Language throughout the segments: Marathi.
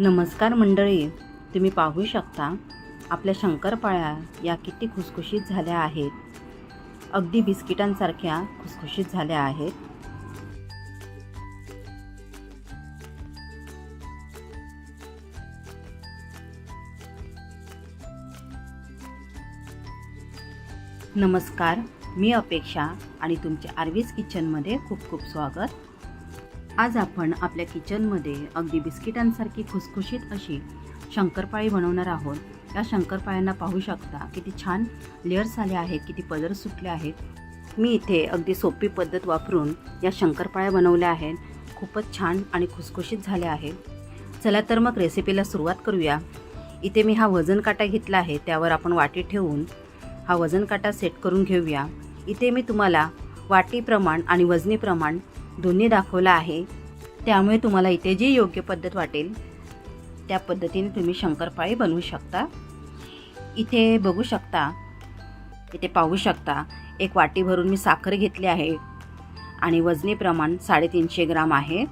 नमस्कार मंडळी तुम्ही पाहू शकता आपल्या शंकरपाळ्या या किती खुसखुशीत झाल्या आहेत. अगदी बिस्किटांसारख्या खुसखुशीत झाल्या आहेत. नमस्कार मी अपेक्षा आणि तुमच्या आर्वीज किचनमध्ये खूप खूप स्वागत. आज आपण आपल्या किचनमध्ये अगदी बिस्किटांसारखी खुसखुशीत अशी शंकरपाळी बनवणार आहोत. या शंकरपाळ्यांना पाहू शकता किती छान लेअर्स आले आहेत किती पदर सुटले आहेत. मी इथे अगदी सोपी पद्धत वापरून या शंकरपाळ्या बनवल्या आहेत. खूपच छान आणि खुसखुशीत झाल्या आहेत. चला तर मग रेसिपीला सुरुवात करूया. इथे मी हा वजन काटा घेतला आहे त्यावर आपण वाटी ठेवून हा वजन काटा सेट करून घेऊया. इथे मी तुम्हाला वाटी प्रमाण आणि वजनी प्रमाण दोन्ही दाखवला आहे. त्यामुळे तुम्हाला इथे जी योग्य पद्धत वाटेल त्या पद्धतीने तुम्ही शंकरपाळी बनवू शकता. इथे बघू शकता इथे पाहू शकता एक वाटी भरून मी साखर घेतली आहे आणि वजनी प्रमाण साडेतीनशे ग्राम आहे.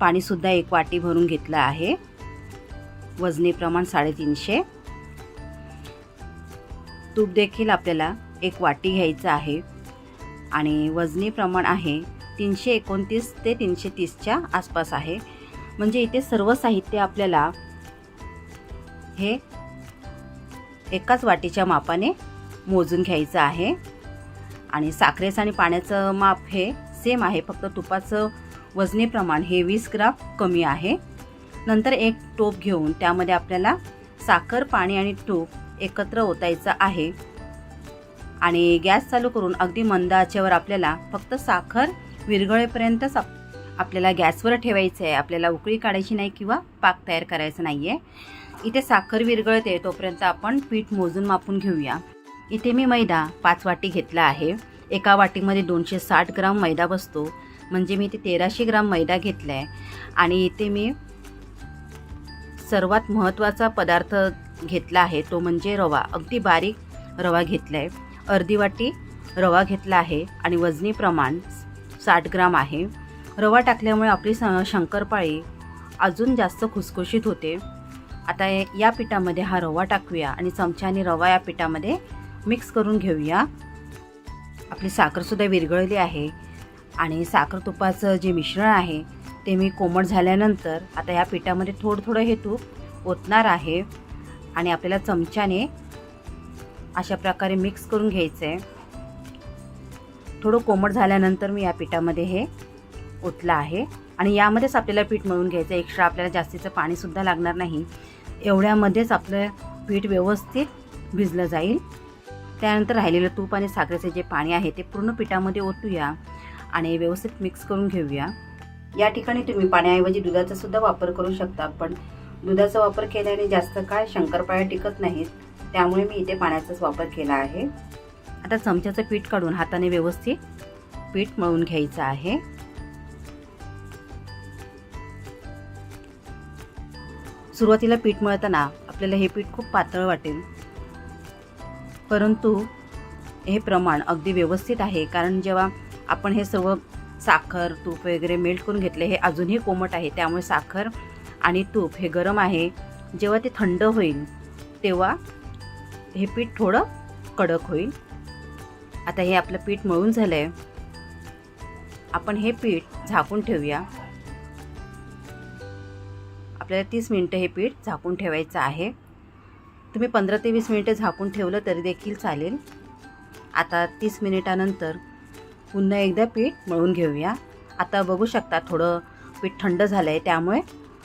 पाणीसुद्धा एक वाटी भरून घेतलं आहे. वजनी प्रमाण साडेतीनशे. तूप देखील आपल्याला एक वाटी घ्यायचं आहे आणि वजनी प्रमाण आहे तीनशे एकोणतीस ते तीनशे तीसच्या आसपास आहे. म्हणजे इथे सर्व साहित्य आपल्याला हे एकाच वाटीच्या मापाने मोजून घ्यायचं आहे. आणि साखरेचं आणि पाण्याचं माप हे सेम आहे. फक्त तुपाचं वजनी प्रमाण हे वीस ग्राम कमी आहे. नंतर एक टोप घेऊन त्यामध्ये आपल्याला साखर पाणी आणि तूप एकत्र ओतायचं आहे. आणि गॅस चालू करून अगदी मंद आचेवर आपल्याला फक्त साखर विरघळेपर्यंतच आप आपल्याला गॅसवर ठेवायचं आहे आपल्याला उकळी काढायची नाही किंवा पाक तयार करायचं नाही आहे इथे साखर विरघळते तोपर्यंत आपण पीठ मोजून मापून घेऊया. इथे मी मैदा पाच वाटी घेतला आहे. एका वाटीमध्ये दोनशे साठ ग्राम मैदा बसतो. म्हणजे मी इथे तेराशे ग्राम मैदा घेतला आहे आणि इथे मी सर्वात महत्त्वाचा पदार्थ घेतला आहे तो म्हणजे रवा. अगदी बारीक रवा घेतला आहे अर्धी वाटी रवा घेतला आहे आणि वजनी प्रमाण साठ ग्राम आहे. रवा टाकल्यामुळे आपली स शंकरपाळी अजून जास्त खुसखुशीत होते. आता या पिठामध्ये हा रवा टाकूया आणि चमच्याने रवा या पिठामध्ये मिक्स करून घेऊया. आपली साखरसुद्धा विरघळली आहे आणि साखर तुपाचं जे मिश्रण आहे ते मी कोमट झाल्यानंतर आता या पिठामध्ये थोडं थोडं हे तूप ओतणार आहे आणि आपल्याला चमच्याने अशा प्रकारे मिक्स करून घ्यायचं आहे थोडं कोमट झाल्यानंतर मी या पिठामध्ये हे ओतलं आहे. आणि यामध्येच आपल्याला पीठ मळून घ्यायचं एक्स्ट्रा आपल्याला जास्तीचं पाणीसुद्धा लागणार नाही. एवढ्यामध्येच आपलं पीठ व्यवस्थित भिजलं जाईल. त्यानंतर राहिलेलं तूप आणि साखरेचे जे पाणी आहे ते पूर्ण पिठामध्ये ओतूया आणि व्यवस्थित मिक्स करून घेऊया. या ठिकाणी तुम्ही पाण्याऐवजी दुधाचा सुद्धा वापर करू शकता पण दुधाचा वापर केल्याने जास्त काळ शंकरपाळ्या टिकत नाहीत. त्यामुळे मी इथे पाण्याचाच वापर केला आहे. आता चमच्याचं पीठ काढून हाताने व्यवस्थित पीठ मळून घ्यायचं आहे. सुरुवातीला पीठ मळताना आपल्याला हे पीठ खूप पातळ वाटेल. परंतु हे प्रमाण अगदी व्यवस्थित आहे कारण जेव्हा आपण हे सर्व साखर तूप वगैरे मेल्ट करून घेतले हे अजूनही कोमट आहे त्यामुळे साखर आणि तूप हे गरम आहे. जेव्हा ते थंड होईल तेव्हा हे पीठ थोडं कडक होईल. आता हे आपलं पीठ मळून झालं आहे आपण हे पीठ झाकून ठेवूया. आपल्याला तीस मिनटं हे पीठ झाकून ठेवायचं आहे. तुम्ही पंधरा ते वीस मिनटं झाकून ठेवलं तरी देखील चालेल. आता तीस मिनिटानंतर पुन्हा एकदा पीठ मळून घेऊया. आता बघू शकता थोडं पीठ थंड झालं आहे त्यामुळे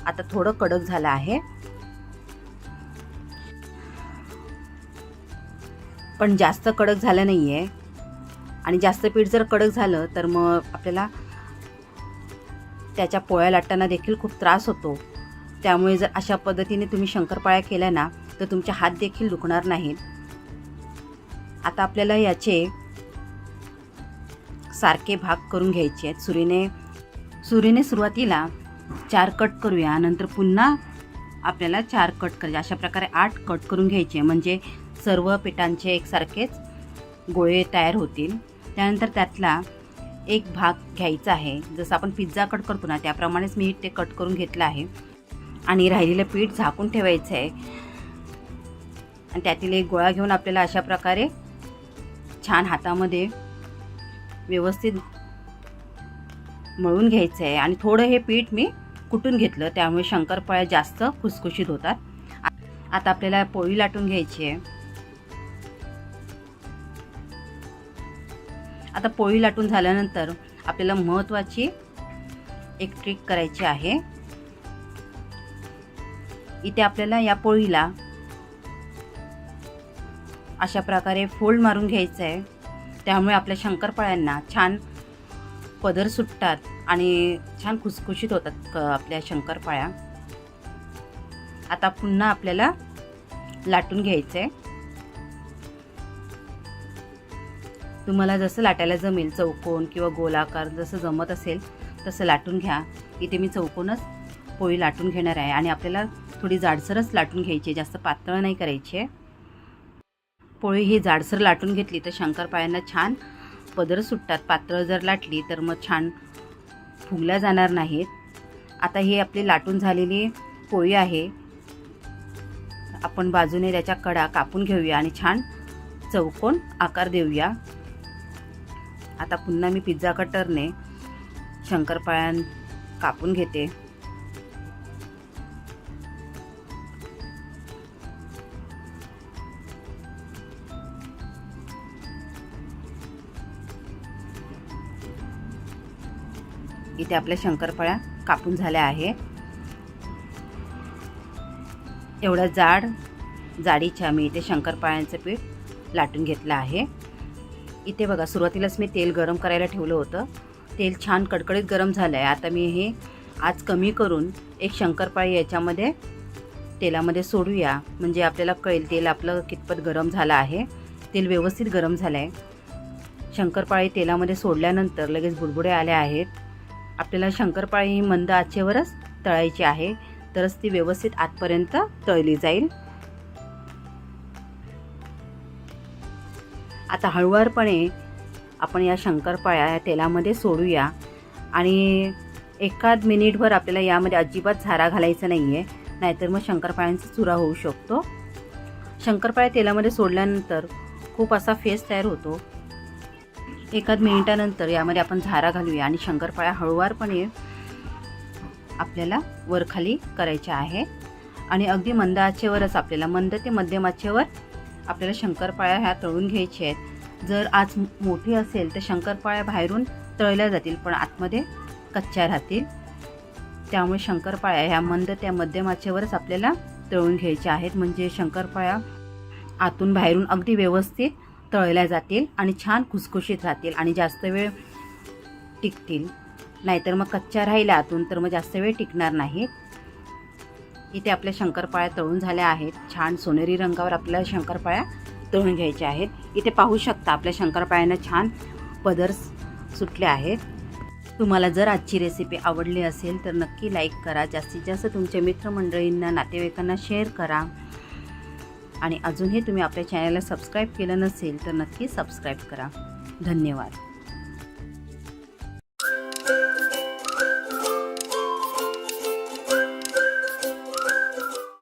आता थोडं कडक झालं आहे. पण जास्त कडक झालं नाही आहे आणि जास्त पीठ जर कडक झालं तर मग आपल्याला त्याच्या पोळ्या लाटताना देखील खूप त्रास होतो. त्यामुळे जर अशा पद्धतीने तुम्ही शंकरपाळ्या केल्या ना तर तुमचे हात देखील दुखणार नाहीत. आता आपल्याला याचे सारखे भाग करून घ्यायचे आहेत. सुरीने सुरीने सुरुवातीला चार कट करूया. नंतर पुन्हा आपल्याला चार कट करायचे. अशा प्रकारे आठ कट करून घ्यायचे. म्हणजे सर्व पिठांचे एकसारखेच गोळे तयार होतील. त्यानंतर त्यातला एक भाग घ्यायचा आहे. जसं आपण पिझ्झा कट करतो ना त्याप्रमाणेच मी ते कट करून घेतलं आहे. आणि राहिलेलं पीठ झाकून ठेवायचं आहे. आणि त्यातील एक गोळा घेऊन आपल्याला अशा प्रकारे छान हातामध्ये व्यवस्थित मळून घ्यायचं आहे. आणि थोडं हे पीठ मी कुटून घेतलं त्यामुळे शंकरपाळ्या जास्त खुसखुशीत होतात. आता आपल्याला पोळी लाटून घ्यायची आहे. आता पोळी लाटून झाल्यानंतर आपल्याला महत्त्वाची एक ट्रिक करायची आहे. इथे आपल्याला या पोळीला अशा प्रकारे फोल्ड मारून घ्यायचं आहे त्यामुळे आपल्या शंकरपाळ्यांना छान पदर सुटतात आणि छान खुसखुशीत होतात क आपल्या शंकरपाळ्या. आता पुन्हा आपल्याला लाटून घ्यायचं आहे तुम्हाला जसं लाटायला जमेल चौकोन किंवा गोलाकार जसं जमत असेल तसं लाटून घ्या. इथे मी चौकोनच पोळी लाटून घेणार आहे आणि आपल्याला थोडी जाडसरच लाटून घ्यायची आहे, जास्त पातळ नाही करायची आहे. पोळी ही जाडसर लाटून घेतली तर शंकरपाळ्यांना छान पदर सुटतात. पातळ जर लाटली तर मग छान फुगल्या जाणार नाहीत. आता हे आपली लाटून झालेली पोळी आहे. आपण बाजूने त्याच्या कडा कापून घेऊया आणि छान चौकोन आकार देऊया. आता पुन्हा मी पिझ्झा कटरने शंकरपाळ्यां कापून घेते. इथे आपल्या शंकरपाळ्या कापून झाल्या आहे. एवढ्या जाड जाडीच्या मी इथे शंकरपाळ्यांचं पीठ लाटून घेतलं आहे. इथे बघा सुरुवातीलाच मी तेल गरम करायला ठेवलं होतं. तेल छान कडकडीत गरम झालं आहे आता मी हे आज कमी करून एक शंकरपाळी याच्यामध्ये तेलामध्ये सोडूया. म्हणजे आपल्याला कळेल तेल आपलं कितपत गरम झालं आहे. तेल व्यवस्थित गरम झालं आहे शंकरपाळी तेलामध्ये सोडल्यानंतर लगेच बुडबुडे आल्या आहेत. आपल्याला शंकरपाळी ही मंद आचेवरच तळायची आहे. तरच ती व्यवस्थित आतपर्यंत तळली जाईल. आता हळूवारपणे आपण या शंकरपाळ्या या तेलामध्ये सोडूया. आणि एखाद मिनिटभर आपल्याला यामध्ये अजिबात झारा घालायचा नाही आहे नाहीतर मग शंकरपाळ्यांचा चुरा होऊ शकतो. शंकरपाळ्या तेलामध्ये सोडल्यानंतर खूप असा फेस तयार होतो. एखाद मिनिटानंतर यामध्ये आपण झारा घालूया आणि शंकरपाळ्या हळुवारपणे आपल्याला वरखाली करायच्या आहे. आणि अगदी मंद आचेवरच आपल्याला मंद ते मध्यम आचेवर आपल्याला शंकरपाळ्या ह्या तळून घ्यायच्या आहेत. जर आज मोठी असेल तर शंकरपाळ्या बाहेरून तळल्या जातील पण आतमध्ये कच्च्या राहतील. त्यामुळे शंकरपाळ्या ह्या मंद त्या मध्यम आचेवरच आपल्याला तळून घ्यायच्या आहेत. म्हणजे शंकरपाळ्या आतून बाहेरून अगदी व्यवस्थित तळल्या जातील आणि छान खुसखुशीत राहतील आणि जास्त वेळ टिकतील. नाहीतर मग कच्च्या राहिल्या आतून तर मग जास्त वेळ टिकणार नाहीत. इथे आपल्या शंकरपाळ्या तळून झाल्या आहेत. छान सोनेरी रंगावर आपल्याला शंकरपाळ्या तळून घ्यायच्या आहेत. इथे पाहू शकता आपल्या शंकरपाळ्यांना छान पदर सुटले आहेत. तुम्हाला जर आजची रेसिपी आवडली असेल तर नक्की लाईक करा. जास्तीत जास्त तुमच्या मित्रमंडळींना नातेवाईकांना शेअर करा. आणि अजूनही तुम्ही आपल्या चॅनलला सबस्क्राईब केलं नसेल तर नक्की सबस्क्राईब करा. धन्यवाद.